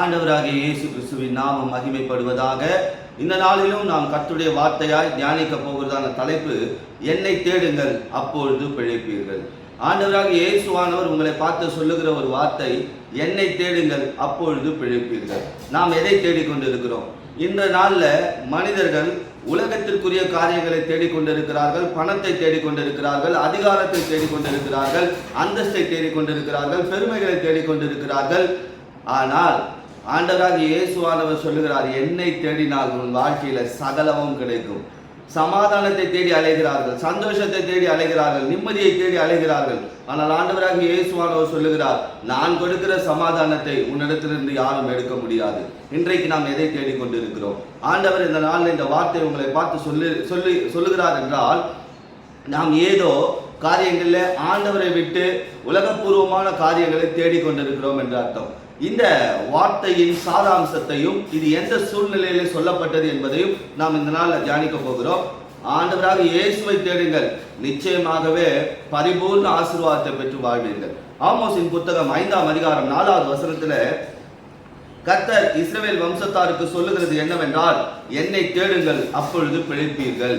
ஆண்டவராகிய இயேசு கிறிஸ்துவின் நாமம் மகிமைப்படுவதாக. இந்த நாளிலும் நாம் கத்துடைய வார்த்தையாய் தியானிக்க போகிறதான தலைப்பு என்னை தேடுங்கள் அப்பொழுது பிழைப்பீர்கள். ஆண்டவராக இயேசுவானவர் உங்களை பார்த்து சொல்லுகிற ஒரு வார்த்தை என்னை தேடுங்கள் அப்பொழுது பிழைப்பீர்கள். நாம் எதை தேடிக்கொண்டிருக்கிறோம்? இந்த நாளில் மனிதர்கள் உலகத்திற்குரிய காரியங்களை தேடிக்கொண்டிருக்கிறார்கள் பணத்தை தேடிக்கொண்டிருக்கிறார்கள் அதிகாரத்தை தேடிக்கொண்டிருக்கிறார்கள் அந்தஸ்தை தேடிக்கொண்டிருக்கிறார்கள் பெருமைகளை தேடிக்கொண்டிருக்கிறார்கள். ஆனால் ஆண்டவராக இயேசுவானவர் சொல்லுகிறார் என்னை தேடினால் உன் வாழ்க்கையில சகலமும் கிடைக்கும். சமாதானத்தை தேடி அலைகிறார்கள் சந்தோஷத்தை தேடி அலைகிறார்கள் நிம்மதியை தேடி அலைகிறார்கள். ஆனால் ஆண்டவராக இயேசுவானவர் சொல்லுகிறார் நான் கொடுக்கிற சமாதானத்தை உன்னிடத்திலிருந்து யாரும் எடுக்க முடியாது. இன்றைக்கு நாம் எதை தேடிக்கொண்டிருக்கிறோம்? ஆண்டவர் இந்த நாளில் இந்த வார்த்தை உங்களை பார்த்து சொல்லி சொல்லி சொல்லுகிறார் என்றால் நாம் ஏதோ காரியங்களில் ஆண்டவரை விட்டு உலகப்பூர்வமான காரியங்களை தேடிக்கொண்டிருக்கிறோம் என்று அர்த்தம். இந்த வார்த்தையின் சாராம்சத்தையும் இது எந்த சூழ்நிலையில சொல்லப்பட்டது என்பதையும் நாம் இந்த நாளில் தியானிக்க போகிறோம். ஆண்டவராக இயேசுவை தேடுங்கள். நிச்சயமாகவே பரிபூர்ண ஆசீர்வாதத்தை பெற்று வாழ்வீர்கள். ஆமோசின் புத்தகம் ஐந்தாம் அதிகாரம் நாலாவது வசனத்துல கர்த்தர் இஸ்ரவேல் வம்சத்தாருக்கு சொல்லுகிறது என்னவென்றால் என்னை தேடுங்கள் அப்பொழுது பிழைப்பீர்கள்.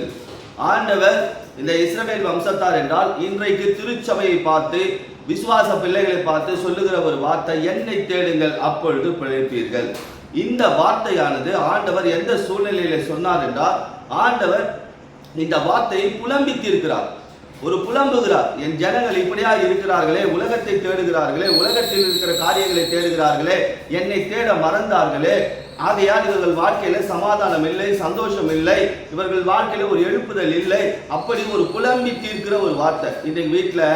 ஆண்டவர் இந்த இஸ்ரவேல் வம்சத்தார் என்றால் இன்றைக்கு திருச்சபையை பார்த்து விசுவாச பிள்ளைகளை பார்த்து சொல்லுகிற ஒரு வார்த்தை என்னை தேடுங்கள் அப்பொழுது பிழைப்பீர்கள். இந்த வார்த்தையானது ஆண்டவர் எந்த சூழ்நிலையில சொன்னார் என்றால் ஆண்டவர் இந்த வார்த்தையை புலம்பித்திருக்கிறார். ஒரு புலம்புகிறார். என் ஜனங்கள் இப்படியா இருக்கிறார்களே உலகத்தை தேடுகிறார்களே உலகத்தில் இருக்கிற காரியங்களை தேடுகிறார்களே என்னை தேட மறந்தார்களே. ஆகையால் இவர்கள் வாழ்க்கையில சமாதானம் இல்லை சந்தோஷம் இல்லை. இவர்கள் வாழ்க்கையில ஒரு எழுப்புதல் இல்லை. அப்படி ஒரு புலம்பி தீர்க்கிற ஒரு வார்த்தை. இன்றைக்கு வீட்டில்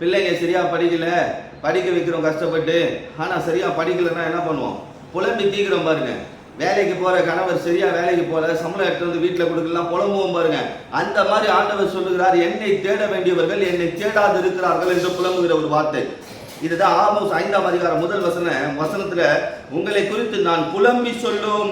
பிள்ளைங்க சரியா படிக்கல படிக்க வைக்கிறோம் கஷ்டப்பட்டு ஆனா சரியா படிக்கலைன்னா என்ன பண்ணுவோம்? புலம்பி தீக்கிறோம் பாருங்க. வேலைக்கு போற கணவர் சரியா வேலைக்கு போல சம்பளம் எடுத்து வந்து வீட்டுல கொடுக்கலாம் புலம்புவோம் பாருங்க. அந்த மாதிரி ஆண்டவர் சொல்லுகிறார் என்னை தேட வேண்டியவர்கள் என்னை தேடாது இருக்கிறார்கள் என்று புலம்புகிற ஒரு வார்த்தை. இதுதான் ஆமோஸ் ஐந்தாம் அதிகாரம் முதல் வசன வசனத்துல உங்களை குறித்து நான் புலம்பி சொல்லும்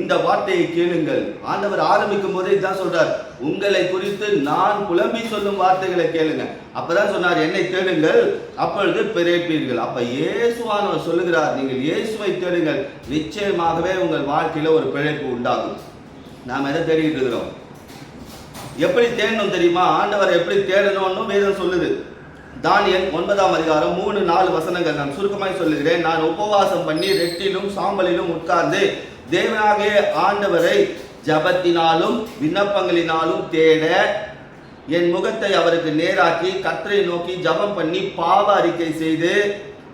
இந்த வார்த்தையை கேளுங்கள். ஆண்டவர் ஆரம்பிக்கும் போதே இதுதான் சொல்றார் உங்களை குறித்து நான் புலம்பி சொல்லும் வார்த்தைகளை கேளுங்க. அப்பதான் சொன்னார் என்னை தேடுங்கள் அப்பொழுது பிறப்பீர்கள். அப்ப இயேசுவானவர் சொல்லுகிறார் நீங்கள் இயேசுவை தேடுங்கள் நிச்சயமாகவே உங்கள் வாழ்க்கையில ஒரு பிழைப்பு உண்டாகும். நாம் எதை தேடிட்டு இருக்கிறோம்? எப்படி தேடணும் தெரியுமா? ஆண்டவர் எப்படி தேடணும்னு வேதம் சொல்லுது. தானியல் ஒன்பதாம் அதிகாரம் மூணு நாலு வசனங்கள். நான் சுருக்கமாய் சொல்லுகிறேன். நான் உபவாசம் பண்ணி ரெட்டிலும் சாம்பலிலும் உட்கார்ந்து தேவனாகிய ஆண்டவரை ஜபத்தினாலும் விண்ணப்பங்களினாலும் தேட என் முகத்தை அவருக்கு நேராக்கி கத்தரை நோக்கி ஜபம் பண்ணி பாவ அறிக்கை செய்து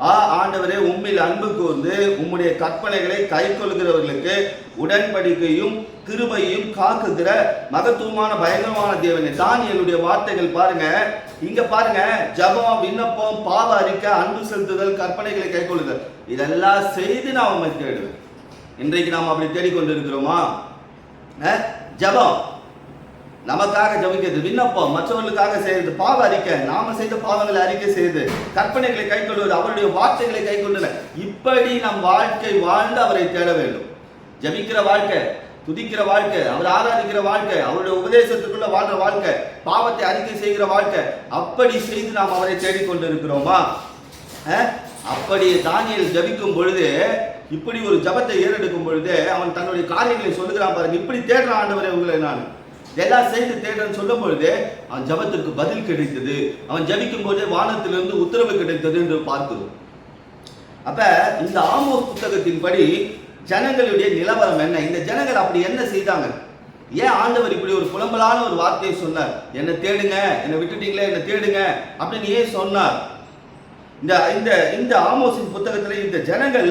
ஆ ஆண்டவரே உம்மில் அன்பு கூர்ந்து உம்முடைய கற்பனைகளை கை கொள்கிறவர்களுக்கு உடன்படிக்கையும் கிருபையும் காக்குகிற மகத்துவமான பயங்கரமான தேவனை. என்னுடைய வார்த்தைகள் பாருங்க. இங்க பாருங்க. ஜபம் விண்ணப்பம் பாவ அறிக்கை அன்பு செலுத்துதல் கற்பனைகளை கை கொள்ளுதல். இதெல்லாம் செய்து நான் உண்மை தேடுவேன். இன்றைக்கு நாம் அப்படி தேடிக்கொண்டிருக்கிறோமா? அஹ், ஜபம். நமக்காக ஜபிக்கிறது விண்ணப்பம் மற்றவர்களுக்காக செய்யறது பாவ அறிக்கை. நாம செய்த பாவங்களை அறிக்கை செய்து கற்பனைகளை கை கொள்வது அவருடைய வார்த்தைகளை கை கொள்ளுல இப்படி நம் வாழ்க்கை வாழ்ந்து அவரை தேட வேண்டும். ஜபிக்கிற வாழ்க்கை துதிக்கிற வாழ்க்கை அவர் ஆராதிக்கிற வாழ்க்கை அவருடைய உபதேசத்துக்குள்ள வாழ்ற வாழ்க்கை பாவத்தை அறிக்கை செய்கிற வாழ்க்கை அப்படி செய்து நாம் அவரை தேடிக்கொண்டிருக்கிறோமா இருக்கிறோமா அப்படி தானியல் ஜபிக்கும் பொழுது இப்படி ஒரு ஜபத்தை ஏறெடுக்கும் பொழுது அவன் தன்னுடைய காரியங்களை சொல்லுகிறான் பாருங்க இப்படி தேடுற ஆண்டவரே உங்களை நான். எல்லாம் செய்து தேடுறேன்னு சொல்லும் பொழுது அவன் ஜபத்திற்கு பதில் கிடைத்தது. அவன் ஜபிக்கும் போது வானத்திலிருந்து உத்தரவு கிடைத்தது என்று பார்க்கிறோம் அப்ப இந்த ஆமோஸ் புத்தகத்தின்படி ஜனங்களுடைய நிலவரம் என்ன? இந்த ஜனங்கள் அப்படி என்ன செய்தாங்க? ஏன் ஆண்டவர் இப்படி ஒரு புலம்பலான ஒரு வார்த்தையை சொன்னார்? என்னை தேடுங்க என்னை விட்டுட்டீங்களே என்னை தேடுங்க அப்படின்னு ஏன் சொன்னார்? இந்த இந்த இந்த ஆமோஸின் புத்தகத்தில் இந்த ஜனங்கள்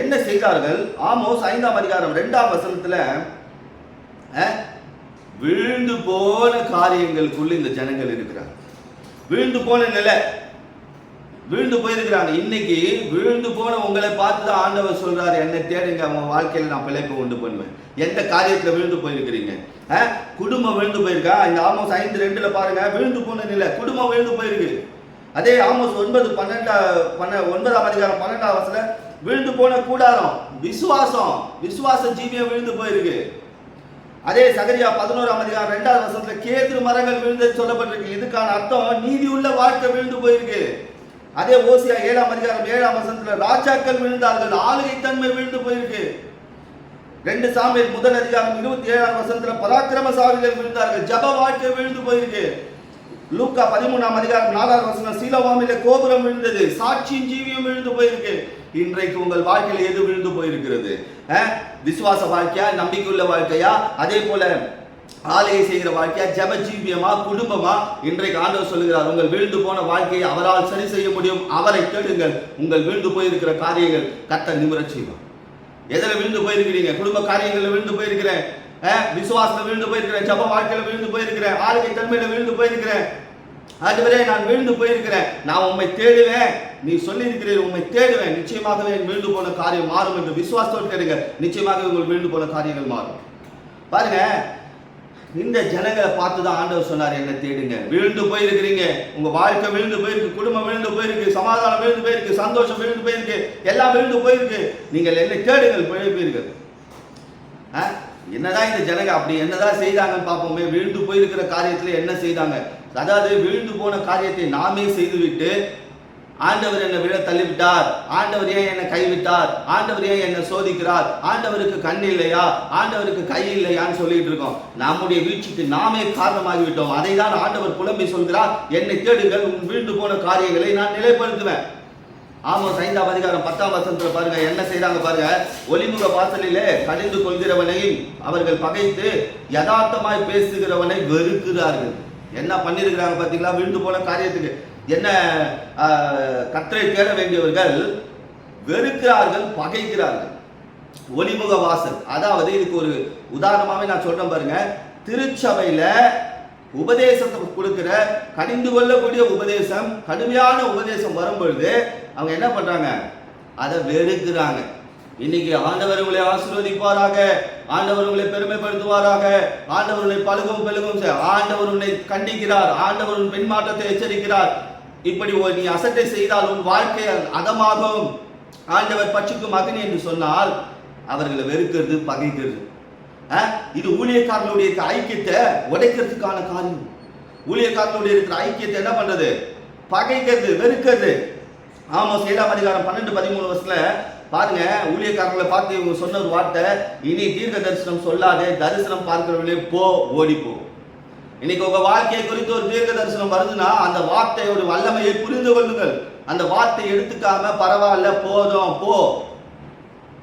என்ன செய்தார்கள்? ஆமோஸ் ஐந்தாம் அதிகாரம் ரெண்டாம் வசனத்தில் விழுந்து போன காரியங்களுக்குள்ள இந்த ஜனங்கள் இருக்கிறாங்க. விழுந்து போன நிலை. விழுந்து போயிருக்கிறாங்க. இன்னைக்கு விழுந்து போன உங்களை பார்த்து தான் ஆண்டவர் சொல்றாரு என்னை தேடுங்க அவங்க வாழ்க்கையில நான் பிழைப்பு உண்டு பண்ணுவேன். எந்த காரியத்துல விழுந்து போயிருக்கிறீங்க? குடும்பம் விழுந்து போயிருக்கா? இந்த ஆமோஸ் ஐந்து ரெண்டுல பாருங்க. விழுந்து போன நிலை. குடும்பம் விழுந்து போயிருக்கு. அதே ஆமோஸ் ஒன்பது பன்னெண்டா பன்ன ஒன்பதாம் அதிகாரம் பன்னெண்டாம் வருஷத்துல விழுந்து போன கூடாரம் விசுவாசம் விசுவாச ஜீவியம் விழுந்து போயிருக்கு. அதே சகரியா பதினோராம் அதிகாரம் ரெண்டாவது வருஷத்துல கேதுரு மரங்கள் விழுந்து சொல்லப்பட்டிருக்கு. இதுக்கான அர்த்தம் நீதி உள்ள வாழ்க்கை விழுந்து போயிருக்கு. அதே ஓசியா ஏழாம் அதிகாரம் ஏழாம் வருஷத்துல ராஜாக்கள் விழுந்தார்கள் ஆளுகை தன்மை விழுந்து போயிருக்கு. ரெண்டு சாமியல் முதல் அதிகாரம் இருபத்தி ஏழாம் வருஷத்துல பராக்கிரம சாவிகள் விழுந்தார்கள் ஜப வாழ்க்கை விழுந்து போயிருக்கு. லூக்கா பதிமூணாம் அதிகாரம் நாலாவது வசனம் சீலவாமில கோபுரம் விழுந்தது சாட்சியின் ஜீவியம் விழுந்து போயிருக்கு. இன்றைக்கு உங்கள் வாழ்க்கையில் எது விழுந்து போயிருக்கிறது? விசுவாச வாழ்க்கையா? நம்பிக்கையுள்ள வாழ்க்கையா? அதே போல ஆலையை செய்கிற வாழ்க்கையா? ஜப ஜீவியமா குடும்பமா? இன்றைக்கு ஆண்டவர் சொல்லுகிறார் உங்கள் வீழ்ந்து போன வாழ்க்கையை அவரால் சரி செய்ய முடியும். அவரை தேடுங்கள். உங்கள் வீழ்ந்து போயிருக்கிற காரியங்கள் கத்த நிமிர செய்வார். எதில் விழுந்து போயிருக்கிறீங்க? குடும்ப காரியங்களில் விழுந்து போயிருக்கிறேன். விசுவாசத்தில் விழுந்து போயிருக்கிறேன். ஜப வாழ்க்கையில் விழுந்து போயிருக்கிறேன். ஆளுகை தன்மையில விழுந்து போயிருக்கிறேன். ஆண்டவரே நான் வீழ்ந்து போயிருக்கிறேன். நான் உண்மை தேடுவேன். நீ சொல்லியிருக்கிறீர் உண்மை தேடுவேன். நிச்சயமாகவே வீழ்ந்து போன காரியம் மாறும் என்று விசுவாசத்தோடு கேளுங்க. நிச்சயமாகவே உங்கள் வீழ்ந்து போன காரியங்கள் மாறும். பாருங்க இந்த ஜனங்களை பார்த்து தான் ஆண்டவர் சொன்னார் என்ன தேடுங்க. விழுந்து போயிருக்கிறீங்க. உங்க வாழ்க்கை விழுந்து போயிருக்கு குடும்பம் விழுந்து போயிருக்கு சமாதானம் விழுந்து போயிருக்கு சந்தோஷம் விழுந்து போயிருக்கு எல்லாம் விழுந்து போயிருக்கு. நீங்கள் என்னை தேடுங்கள் பிழைப்பீர்கள் ஆ? என்னதான் இந்த ஜனங்க அப்படி என்னதான் செய்தாங்கன்னு பார்ப்போமே விழுந்து போயிருக்கிற காரியத்துல என்ன செய்தாங்க? அதாவது விழுந்து போன காரியத்தை நாமே செய்துவிட்டு ஆண்டவர் என்னை விழ தள்ளிவிட்டார். ஆண்டவர் ஏன் என்னை கைவிட்டார்? ஆண்டவர் ஏன் என்னை சோதிக்கிறார்? ஆண்டவருக்கு கண் இல்லையா? ஆண்டவருக்கு கை இல்லையான்னு சொல்லிட்டு இருக்கோம். நம்முடைய வீழ்ச்சிக்கு நாமே காரணமாகிவிட்டோம். அதை தான் ஆண்டவர் புலம்பி சொல்கிறார். என்னை தேடுங்கள் உன் விழுந்து போன காரியங்களை நான் நிலைப்படுத்துவேன். ஆமாம் ஐந்தாம் அதிகாரம் பத்தாம் வசனத்துல பாருங்க. என்ன செய்யறாங்க பாருங்க. ஒளிமுக வாசலிலே கடிந்து கொள்கிறவனையும் அவர்கள் பகைத்து யதார்த்தமாய் பேசுகிறவனை வெறுக்கிறார்கள். என்ன பண்ணியிருக்கிறாங்க பார்த்தீங்களா? விழுந்து போன காரியத்துக்கு. என்ன கத்தரை தேட வேண்டியவர்கள் வெறுக்கிறார்கள் பகைக்கிறார்கள். ஒளிமுக வாசல். அதாவது இதுக்கு ஒரு உதாரணமாகவே நான் சொல்றேன் பாருங்க. திருச்சபையில உபதேசத்தை கொடுக்கிற கடிந்து கொள்ளக்கூடிய உபதேசம் கடுமையான உபதேசம் வரும் பொழுது அவங்க என்ன பண்றாங்க? அதை வெறுக்கிறாங்க. இன்னைக்கு ஆண்டவர் உங்களை ஆசீர்வதிப்பாராக. ஆண்டவர் உங்களை பெருமைப்படுத்துவாராக. ஆண்டவர் உங்களை பழுகும் பெழுகும் ஆண்டவர் உன்னை கண்டிக்கிறார். ஆண்டவர் உன் பெண்மாற்றத்தை எச்சரிக்கிறார். இப்படி ஒரு நீ அசட்டை செய்தால் உன் வாழ்க்கை அதமாகும். ஆண்டவர் பட்சிக்கும் அக்னி என்று சொன்னால் அவர்களை வெறுக்கிறது பகைக்கிறது. இது ஊழியக்காரர்களுடைய ஐக்கியத்தை உடைக்கிறதுக்கான காரியம். ஊழியக்காரர்களுடைய இருக்கிற ஐக்கியத்தை என்ன பண்றது? பகைக்கிறது வெறுக்கிறது. ஆமா ஏழாம் அதிகாரம் பன்னெண்டு பதிமூணு வருஷத்துல பாருங்க ஊழியக்காரங்களை பார்த்து இவங்க சொன்ன ஒரு வார்த்தை இனி தீர்க்க தரிசனம் சொல்லாதே தரிசனம் பார்க்கிறவர்களே போ ஓடி போ. இன்னைக்கு உங்க வாழ்க்கையை குறித்து ஒரு தீர்க்க தரிசனம் வருதுன்னா அந்த வார்த்தையோட வல்லமையை புரிந்து கொள்ளுங்கள். அந்த வார்த்தை எடுத்துக்காம பரவாயில்ல போதும் போ.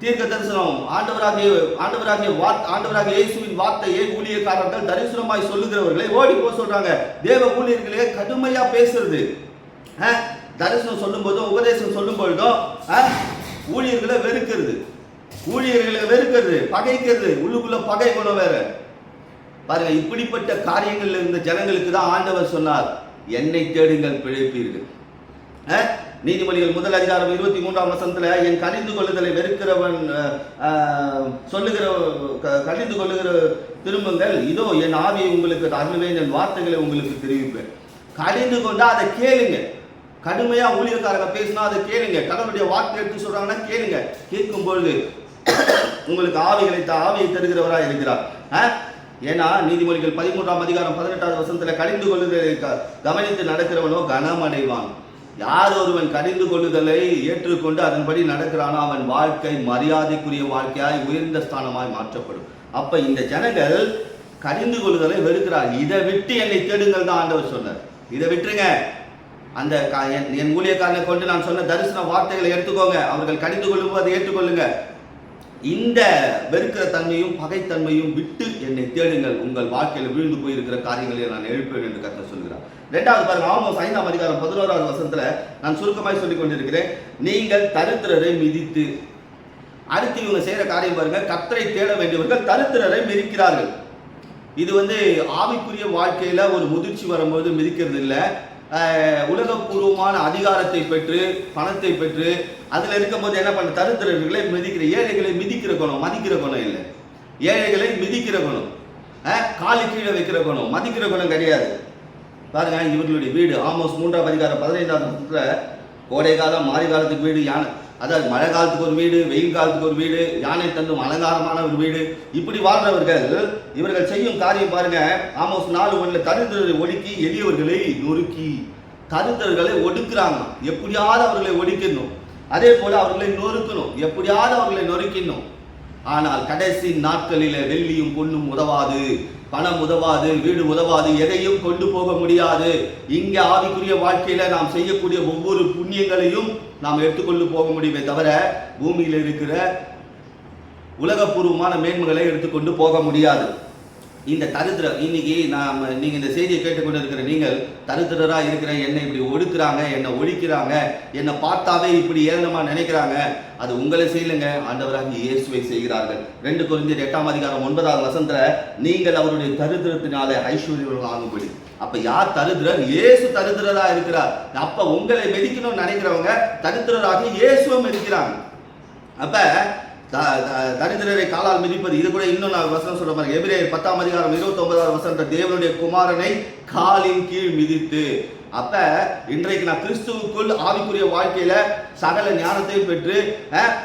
தீர்க்க தரிசனம் ஆண்டவராகிய ஆண்டவராகிய வார்த்தை ஆண்டவராகிய இயேசுவின் வார்த்தையை ஊழியக்காரர்கள் தரிசனமாய் சொல்லுகிறவர்களை ஓடி போக சொல்றாங்க. தேவ ஊழியர்களே கடுமையா பேசுறது. தரிசனம் சொல்லும் போதும் உபதேசம் சொல்லும் பொழுதும் ஊழியர்களை வெறுக்கிறது. ஊழியர்களை வெறுக்கிறது பகைக்கிறது. உள்ளுக்குள்ள பகை குணம் வேற. பாருங்க இப்படிப்பட்ட காரியங்கள்ல இருந்த ஜனங்களுக்கு தான் ஆண்டவர் சொன்னார் என்னை தேடுங்கள் பிழைப்பீர்கள். நீதிமொழிகள் முதல் அதிகாரம் இருபத்தி மூன்றாம் வசனத்துல என் கணிந்து கொள்ளுதலை வெறுக்கிறவன் சொல்லுகிற கணிந்து கொள்ளுகிற திரும்புங்கள். இதோ என் ஆவியை உங்களுக்கு தருவேன் என் வார்த்தைகளை உங்களுக்கு தெரிவிப்பேன். கணிந்து கொண்டா அதை கேளுங்க. கடுமையா ஊழியக்காரங்க பேசினா அதை கேளுங்க. கடவுளுடைய வார்த்தை எடுத்து சொல்றாங்கன்னா கேளுங்க. கேட்கும் பொழுது உங்களுக்கு ஆவிகளை ஆவியை தருகிறவராக இருக்கிறார். ஏன்னா நீதிமொழிகள் பதிமூன்றாம் அதிகாரம் பதினெட்டாவது வருஷத்தில் கடிந்து கொள்ளுதலை கவனித்து நடக்கிறவனோ கனமடைவான். யார் ஒருவன் கடிந்து கொள்ளுதலை ஏற்றுக்கொண்டு அதன்படி நடக்கிறானோ அவன் வாழ்க்கை மரியாதைக்குரிய வாழ்க்கையாய் உயர்ந்த ஸ்தானமாய் மாற்றப்படும். அப்ப இந்த ஜனங்கள் கடிந்து கொள்ளுதலை வெறுக்கிறார் இதை விட்டு என்னை தேடுங்கள் தான் ஆண்டவர் சொன்னார். இதை விட்டுருங்க. அந்த என்- என் ஊழியக்காரனை கொண்டு நான் சொன்ன தரிசன வார்த்தைகளை எடுத்துக்கோங்க. அவர்கள் கடிந்து கொள்ளும்போது அதை ஏற்றுக்கொள்ளுங்க. இந்த வெறுக்கிற தன்மையும் பகைத்தன்மையும் விட்டு என்னை தேடுங்கள். உங்கள் வாழ்க்கையில் விழுந்து போயிருக்கிற காரியங்களை நான் எழுப்பேன் என்று கர்த்தர் சொல்கிறார். ரெண்டாவது பாருங்க ஆமாம் ஐந்தாம் அதிகாரம் பதினோராவது வசனத்துல நான் சுருக்கமாய் சொல்லிக் கொண்டிருக்கிறேன். நீங்கள் தருத்திரரை மிதித்து அடுத்து இவங்க செய்யற காரியம் பாருங்க கத்தரை தேட வேண்டியவர்கள் தருத்திரரை மிதிக்கிறார்கள். இது வந்து ஆவிக்குரிய வாழ்க்கையில ஒரு முதிர்ச்சி வரும்போது மிதிக்கிறது இல்லை உலகப்பூர்வமான அதிகாரத்தை பெற்று பணத்தை பெற்று அதில் இருக்கும்போது என்ன பண்ண தருத்திரர்களை மிதிக்கிற ஏழைகளை மிதிக்கிற குணம் மதிக்கிற குணம் இல்லை. ஏழைகளை மிதிக்கிற குணம். அஹ், காலு கீழே வைக்கிற குணம் மதிக்கிற குணம் கிடையாது. பாருங்க இவர்களுடைய வீடு ஆமோஸ் மூன்றாம் அதிகாரம் பதினைந்தாம் கோடை காலம் மாரி காலத்துக்கு வீடு யானை அதாவது மழை காலத்துக்கு ஒரு வீடு வெயில் காலத்துக்கு ஒரு வீடு யானை தந்தும் அலங்காரமான ஒரு வீடு. இப்படி வாழ்றவர்கள் இவர்கள் செய்யும் காரியம் பாருங்க. ஆமோஸ் நாலு ஒன்றில் தரித்திரரை ஒடுக்கி எளியவர்களை நொறுக்கி. தருந்தர்களை ஒடுக்குறாங்க. எப்படியாவது அவர்களை ஒடுக்கணும் அதே போல அவர்களை நொறுக்கணும். எப்படியாவது அவர்களை நொறுக்கணும் ஆனால் கடைசி நாட்களில் வெள்ளியும் பொண்ணும் உதவாது பணம் உதவாது வீடு உதவாது எதையும் கொண்டு போக முடியாது. இங்கே ஆவிக்குரிய வாழ்க்கையில் நாம் செய்யக்கூடிய ஒவ்வொரு புண்ணியங்களையும் நாம் எடுத்துக்கொண்டு போக முடியுமே தவிர பூமியில் இருக்கிற உலகப்பூர்வமான மேன்மைகளை எடுத்துக்கொண்டு போக முடியாது. இந்த தரித்திரம் இன்னைக்கு நாம் நீங்கள் இந்த செய்தியை கேட்டுக்கொண்டு இருக்கிற நீங்கள் தருத்திரராக இருக்கிற என்னை இப்படி ஒடுக்குறாங்க என்னை ஒழிக்கிறாங்க என்னை பார்த்தாவே இப்படி ஏளனமா நினைக்கிறாங்க அது உங்களை செய்யலைங்க. ஆண்டவராக இயேசுவை செய்கிறார்கள். ரெண்டு குறிஞ்சி எட்டாம் அதிகாரம் ஒன்பதாவது வசந்தில் நீங்கள் அவருடைய தரித்திரத்தினாலே ஐஸ்வர்யம் ஆகும்படி அப்ப யார் தரித்திரர்? இயேசு தரித்திரரா இருக்கிறார். அப்ப உங்களை மெதிக்கணும்னு நினைக்கிறவங்க தருத்திரராக இயேசுவை மெதிக்கிறாங்க அப்ப தரித்திரரை காலால் மிதிப்பது இது கூட இன்னும் நான் வசனம் சொல்ற மாதிரி எபிரேயர் பத்தாம் அதிகாரம் இருபத்தி ஒன்பதாவது வசனத்தை தேவனுடைய குமாரனை காலின் கீழ் மிதித்து அப்ப இன்றைக்கு நான் கிறிஸ்துவுக்குள் ஆவிக்குரிய வாழ்க்கையில சகல ஞானத்தையும் பெற்று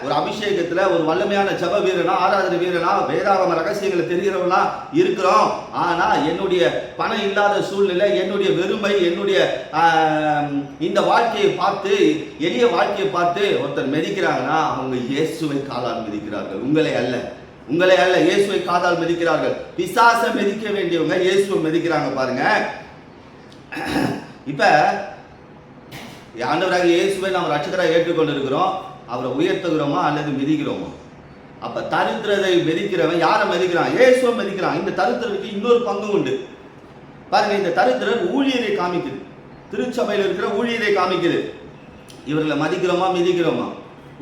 ஒரு அபிஷேகத்துல ஒரு வல்லமையான ஜப வீரனா ஆராதனை வீரனா வேதாகம ரகசியங்களை தெரிகிறவனா இருக்கிறோம். ஆனா என்னுடைய பணம் இல்லாத சூழ்நிலை என்னுடைய வெறுமை என்னுடைய இந்த வாழ்க்கையை பார்த்து எளிய வாழ்க்கையை பார்த்து ஒருத்தர் மிதிக்கிறாங்கன்னா அவங்க இயேசுவை காலால் மிதிக்கிறார்கள். உங்களை அல்ல. உங்களை அல்ல. இயேசுவை காதால் மிதிக்கிறார்கள். பிசாசை மிதிக்க வேண்டியவங்க இயேசுவை மிதிக்கிறாங்க பாருங்க. இப்போ ஆண்டவராக இயேசுவை நாம் ரட்சகராக ஏற்றுக்கொண்டிருக்கிறோம். அவரை உயர்த்துகிறோமா அல்லது மிதிக்கிறோமா? அப்போ தரித்திரதை மிதிக்கிறவன் யாரை மிதிக்கிறான்? இயேசுவை மிதிக்கிறான். இந்த தரித்திரருக்கு இன்னொரு பங்கு உண்டு. பாருங்க இந்த தரித்திரர் ஊழியரை காமிக்குது. திருச்சபையில் இருக்கிற ஊழியரை காமிக்குது. இவர்களை மதிக்கிறோமா மிதிக்கிறோமா?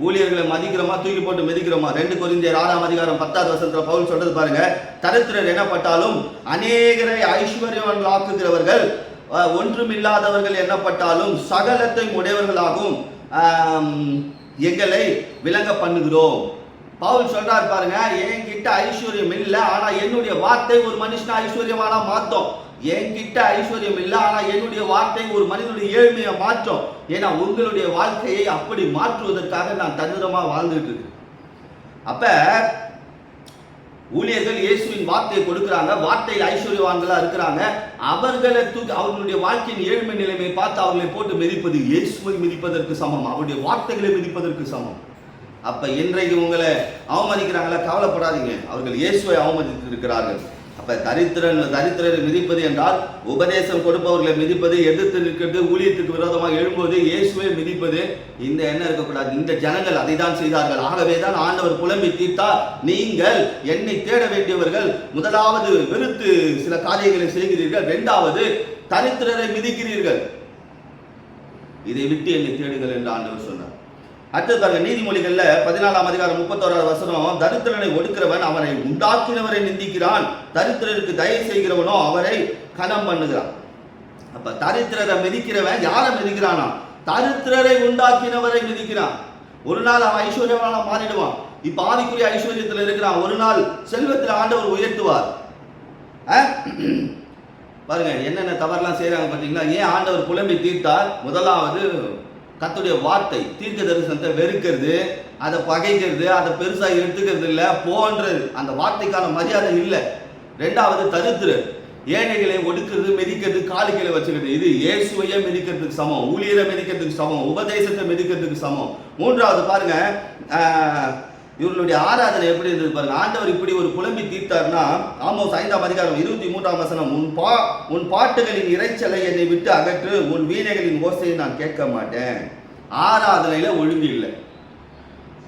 ஊழியர்களை மதிக்கிறோமா தூக்கி போட்டு மிதிக்கிறோமா? ரெண்டு குறிந்தியர் ஆறாம் அதிகாரம் பத்தாவது வருஷத்துல பவுல் சொல்றது பாருங்க தரித்திரர் எனப்பட்டாலும் அநேகரை ஐஸ்வர்யவான்கள் ஆக்குகிறவர்கள் ஒன்றுமில்லாதவர்கள் எண்ணப்பட்டாலும் சகலத்தை உடையவர்களாகவும் எங்களை விளங்க பண்ணுகிறோம். பவுல் சொல்றாரு பாருங்க என்கிட்ட ஐஸ்வர்யம் இல்லை ஆனா என்னுடைய வார்த்தை ஒரு மனுஷனை ஐஸ்வர்யமானா மாத்தோம். என்கிட்ட ஐஸ்வர்யம் இல்லை ஆனா என்னுடைய வார்த்தை ஒரு மனிதனுடைய ஏழ்மையை மாற்றும். ஏன்னா உங்களுடைய வாழ்க்கையை அப்படி மாற்றுவதற்காக நான் தந்திரமா வாழ்ந்துட்டு இருக்கேன் அப்ப ஊழியர்கள் இயேசுவின் வார்த்தையை கொடுக்குறாங்க வார்த்தையில் ஐஸ்வர்யவான்களா இருக்கிறாங்க. அவர்களை தூக்கி அவர்களுடைய வாழ்க்கையின் ஏழ்மை நிலைமையை பார்த்து அவர்களை போட்டு மிதிப்பது இயேசுவை மிதிப்பதற்கு சமம். அவருடைய வார்த்தைகளை மிதிப்பதற்கு சமம். அப்ப இன்றைக்கு உங்களை அவமதிக்கிறாங்களா? கவலைப்படாதீங்க. அவர்கள் இயேசுவை அவமதித்து இருக்கிறார்கள் அப்ப தரித்திரன் தரித்திரரை மிதிப்பது என்றால் உபதேசம் கொடுப்பவர்களை மிதிப்பது எதிர்த்து நிற்கிறது ஊழியத்துக்கு விரோதமாக எழும்புவது இயேசுவை மிதிப்பது. இந்த எண்ணம் இருக்கக்கூடாது. இந்த ஜனங்கள் அதை தான் செய்தார்கள். ஆகவே தான் ஆண்டவர் புலம்பி தீர்த்தார். நீங்கள் என்னை தேட வேண்டியவர்கள் முதலாவது வெறுத்து சில காரியங்களை செய்கிறீர்கள். இரண்டாவது தரித்திரரை மிதிக்கிறீர்கள். இதை விட்டு என்னை தேடுங்கள் என்று ஆண்டவர் சொன்னார். அடுத்தது பாருங்க நீதிமொழிகள்ல பதினாலாம் அதிகாரம் முப்பத்தோராவது வசனம் தரித்திரனை ஒடுக்கிறவன் அவனை உண்டாக்கினவரை நிந்திக்கிறான். தரித்திரருக்கு தயவு செய்கிறவனோ அவரை கனம் பண்ணுகிறான். அப்ப தரித்திரரை மிதிக்கிறவன் யாரை மிதிக்கிறானா? தரித்திரரை உண்டாக்கினவரை மிதிக்கிறான். ஒரு நாள் அவன் ஐஸ்வர்யமான மாறிடுவான். இப்ப ஆவிக்குரிய ஐஸ்வர்யத்தில் இருக்கிறான். ஒரு நாள் செல்வத்தில் ஆண்டவர் உயர்த்துவார். பாருங்க என்னென்ன தவறுலாம் செய்யறாங்க பார்த்தீங்களா ஏன் ஆண்டவர் புலம்பி தீர்த்தார்? முதலாவது கத்துடைய வார்த்தை தீர்க்க தரிசனத்தை வெறுக்கிறது அதை பகைக்கிறது அதை பெருசாக எடுத்துக்கிறது இல்லை போன்றது அந்த வார்த்தைக்கான மரியாதை இல்லை. ரெண்டாவது தருத்துரு ஏழைகளை ஒடுக்கிறது மிதிக்கிறது காலிகளை வச்சுக்கிறது. இது இயேசுவையே மிதிக்கிறதுக்கு சமம் ஊழியரை மிதிக்கிறதுக்கு சமம் உபதேசத்தை மிதிக்கிறதுக்கு சமம். மூன்றாவது பாருங்க இவர்களுடைய ஆராதனை எப்படி இருந்தது பாருங்க. ஆண்டவர் இப்படி ஒரு புலம்பி தீர்த்தார்னா ஆமோஸ் ஐந்தாம் அதிகாரம் இருபத்தி மூன்றாம் வசனம் உன் பா உன் பாட்டுகளின் இறைச்சலை என்னை விட்டு அகற்று உன் வீணைகளின் ஓசையை நான் கேட்க மாட்டேன். ஆராதனையில ஒழுங்கு இல்லை.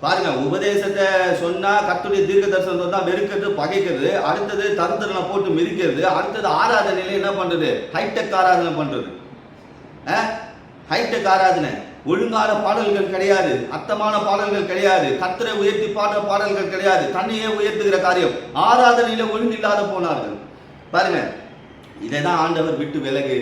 பாருங்க உபதேசத்தை சொன்னா கத்துடைய தீர்க்க தரிசனத்தை தான் வெறுக்கிறது பகைக்கிறது. அடுத்தது தருத்தரனை போட்டு மிதிக்கிறது. அடுத்தது ஆராதனையில என்ன பண்றது? ஹைடெக் ஆராதனை பண்றது. ஹைடெக் ஆராதனை. ஒழுங்கான பாடல்கள் கிடையாது அர்த்தமான பாடல்கள் கிடையாது கத்தரை உயர்த்தி பாடுற பாடல்கள் கிடையாது தன்னையே உயர்த்துகிற காரியம். ஆராதனையில ஒழுங்கு இல்லாத போனார்கள். பாருங்க இதை தான் ஆண்டவர் விட்டு விலகு.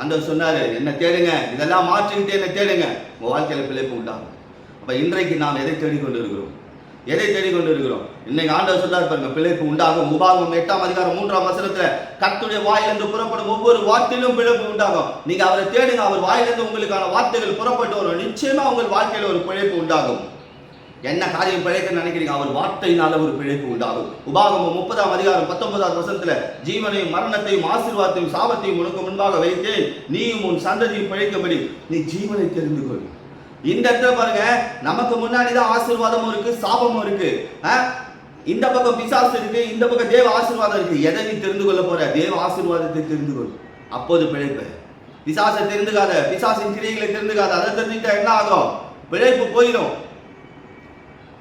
ஆண்டவர் சொன்னாரு என்ன தேடுங்க இதெல்லாம் மாற்றிக்கிட்டு என்ன தேடுங்க. உங்க வாழ்க்கையில பிழைப்பு உண்டாகும். அப்ப இன்றைக்கு நாம் எதை தேடிக்கொண்டு இருக்கிறோம் எதை தேடிக்கொண்டு இருக்கிறோம் இன்னைக்கு ஆண்டவர் சொல்றாரு பாருங்க பிழைப்பு உண்டாகும். உபாகம் எட்டாம் அதிகாரம் மூன்றாம் வசனத்துல கத்துடைய வாயிலிருந்து புறப்படும் ஒவ்வொரு வார்த்தையிலும் பிழைப்பு உண்டாகும். நீங்க அவரை தேடுங்க அவர் வாயிலிருந்து உங்களுக்கான வார்த்தைகள் புறப்பட்டு வரும். நிச்சயமா உங்கள் வாழ்க்கையில ஒரு பிழைப்பு உண்டாகும். என்ன காரியம் பிழைக்க நினைக்கிறீங்க? அவர் வார்த்தையினால ஒரு பிழைப்பு உண்டாகும். உபாகமம் முப்பதாம் அதிகாரம் பத்தொன்பதாவது வசனத்துல ஜீவனையும் மரணத்தையும் ஆசீர்வாதத்தையும் சாபத்தையும் உனக்கு முன்பாக வைத்தேன். நீயும் உன் சந்ததியும் பிழைக்கும்படி. நீ ஜீவனை தெரிந்து கொள். இந்த இடத்துல பாருங்க நமக்கு முன்னாடி தான் ஆசீர்வாதமும் இருக்கு சாபமும் இருக்கு. ஆ? இந்த பக்கம் பிசாசு இருக்கு இந்த பக்கம் தேவ ஆசீர்வாதம் இருக்கு. எதை நீ தெரிந்து கொள்ள போற? தேவ ஆசீர்வாதத்தை தெரிந்து கொள். அப்போது பிழைப்பு. பிசாசை தெரிந்துக்காத பிசாசின் கிரியைகளை தெரிந்துக்காத அதை தெரிஞ்சுக்கிட்டா என்ன ஆகும்? பிழைப்பு போயிடும்.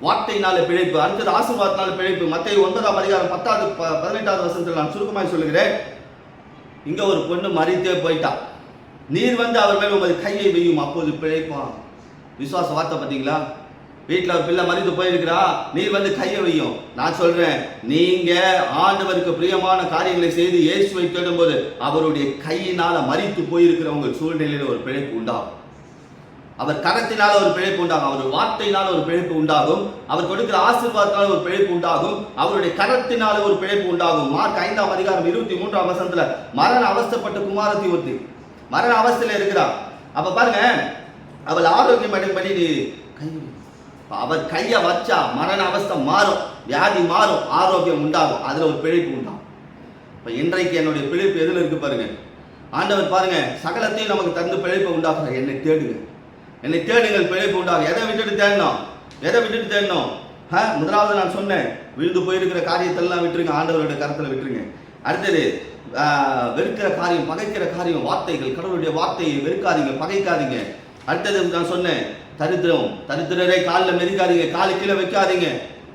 வார்த்தையினால பிழைப்பு அடுத்தது ஆசீர்வாதத்தினால பிழைப்பு. மத்திய ஒன்பதாம் அதிகாரம் பத்தாவது ப- பதினெட்டாவது வசனத்தில் நான் சுருக்கமாக சொல்லுகிறேன். இங்க ஒரு பொண்ணு மறித்தே போயிட்டா. நீர் வந்து அவர் மேல் உமது கையை வெய்யும் அப்போது பிழைப்பான். விசுவாச வார்த்தை பார்த்தீங்களா? வீட்டில் ஒரு பிள்ளை மறித்து போயிருக்கிறா நீ வந்து கையை வையும். நான் சொல்றேன் நீங்க ஆண்டவருக்கு பிரியமான காரியங்களை செய்து இயேசுவை தேடும்போது அவருடைய கையினால மறித்து போயிருக்கிறவங்க சூழ்நிலையில் ஒரு பிழைப்பு உண்டாகும். அவர் கரத்தினால ஒரு பிழைப்பு உண்டாகும் அவர் வார்த்தையினால ஒரு பிழைப்பு உண்டாகும் அவர் கொடுக்கிற ஆசீர்வாதத்தினால ஒரு பிழைப்பு உண்டாகும் அவருடைய கரத்தினால ஒரு பிழைப்பு உண்டாகும். மார்க் ஐந்தாம் அதிகாரம் இருபத்தி மூன்றாம் வசனத்துல மரண அவஸ்தப்பட்ட குமாரத்தி ஒருத்தி மரண அவஸ்தையில இருக்கிறா அப்ப பாருங்க அவள் ஆரோக்கியம் அடையும்படி நீ கை அவர் கையை வச்சா மரண அவஸ்தை மாறும் வியாதி மாறும் ஆரோக்கியம் உண்டாகும். அதுல ஒரு பிழைப்பு உண்டாகும். இப்ப இன்றைக்கு என்னுடைய பிழைப்பு எதுல இருக்கு பாருங்க. ஆண்டவர் பாருங்க சகலத்தையும் நமக்கு தந்து பிழைப்பை உண்டாக்குற என்னை தேடுங்க என்னை தேடுங்கள் பிழைப்பு உண்டாகும். எதை விட்டுட்டு தேடணும்? எதை விட்டுட்டு தேடணும்? ஆ, முதலாவது நான் சொன்னேன் விழுந்து போயிருக்கிற காரியத்தெல்லாம் விட்டுருங்க ஆண்டவருடைய கருத்தில் விட்டுருங்க. அடுத்தது வெறுக்கிற காரியம் பகைக்கிற காரியம் வார்த்தைகள் கடவுளுடைய வார்த்தையை வெறுக்காதீங்க பகைக்காதீங்க. அடுத்தது நான் சொன்னேன் தரித்திரம். தரித்திரரை காலில் மெதிக்காதீங்க. காலு கீழே வைக்காதீங்க.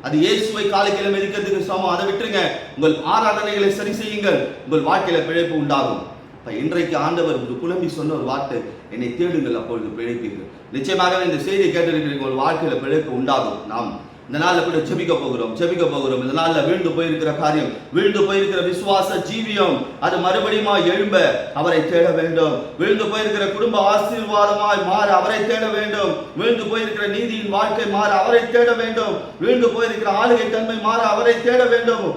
அது இயேசுவை காலு கீழே மெதிக்கிறதுக்கு சமம். அதை விட்டுருங்க. உங்கள் ஆராதனைகளை சரி செய்யுங்கள். உங்கள் வாழ்க்கையில பிழைப்பு உண்டாகும். இப்போ இன்றைக்கு ஆண்டவர் ஒரு குழம்பி சொன்ன ஒரு வார்த்தை என்னை தேடுங்கள் அப்பொழுது பிழைப்பீர்கள். நிச்சயமாகவே இந்த செய்தியை கேட்டிருக்கிறீங்க உங்கள் வாழ்க்கையில பிழைப்பு உண்டாகும். நாம் இந்த நாளில் கூட ஜெபிக்க போகிறோம் ஜெபிக்க போகிறோம். இந்த நாளில் வீழ்ந்து போயிருக்கிற காரியம் வீழ்ந்து போயிருக்கிற விசுவாச ஜீவியம் அது மறுபடியும் எழும்ப அவரை தேட வேண்டும். வீழ்ந்து போயிருக்கிற குடும்ப ஆசீர்வாதமாய் மாற அவரை தேட வேண்டும். வீழ்ந்து போயிருக்கிற நீதியின் வாழ்க்கை மாற அவரை தேட வேண்டும். வீழ்ந்து போயிருக்கிற ஆளுகை தன்மை மாற அவரை தேட வேண்டும்.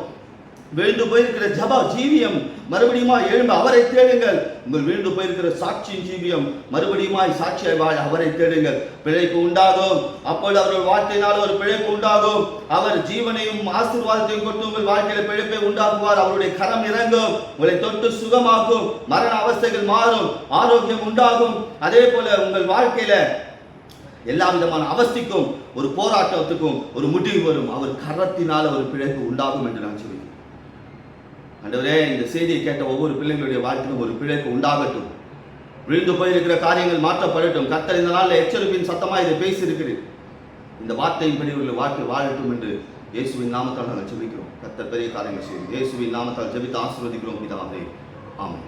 வீழ்ந்து போயிருக்கிற ஜபா ஜீவியம் மறுபடியுமா எழும்ப அவரை தேடுங்கள். உங்கள் வீழ்ந்து போயிருக்கிற சாட்சியின் ஜீவியம் மறுபடியுமாய் சாட்சியாய் வாழ அவரை தேடுங்கள். பிழைப்பு உண்டாகும் அப்பொழுது அவர்கள் வார்த்தையினால் ஒரு பிழைப்பு உண்டாகும் அவர் ஜீவனையும் ஆசீர்வாதத்தையும் கொண்டு உங்கள் வாழ்க்கையில பிழைப்பை உண்டாக்குவார். அவருடைய கரம் இறங்கும். உங்களை தொட்டு சுகமாக்கும். மரண அவஸ்தைகள் மாறும். ஆரோக்கியம் உண்டாகும். அதே போல உங்கள் வாழ்க்கையில எல்லா விதமான அவஸ்திக்கும் ஒரு போராட்டத்துக்கும் ஒரு முடிவு வரும். அவர் கரத்தினால் ஒரு பிழைப்பு உண்டாகும் என்று நான் சொல்லுவேன் ஆண்டவரே இந்த செய்தியை கேட்ட ஒவ்வொரு பிள்ளைங்களுடைய வாழ்க்கையிலும் ஒரு பிழைப்பு உண்டாகட்டும். விழுந்து போயிருக்கிற காரியங்கள் மாற்றப்படட்டும். கத்தர் இந்த நாளில் எச்சரிப்பின் சத்தமாக இதை பேசியிருக்கிறேன் இந்த வார்த்தையின்படி உள்ள வாழ்க்கை வாழட்டும் என்று இயேசுவின் நாமத்தால் நாங்கள் ஜெபிக்கிறோம். கத்தர் பெரிய காரியங்கள் செய்யும் இயேசுவின் நாமத்தால் ஜெபித்து ஆசீர்வதிக்கிறோம் பிதாவே. ஆமாம்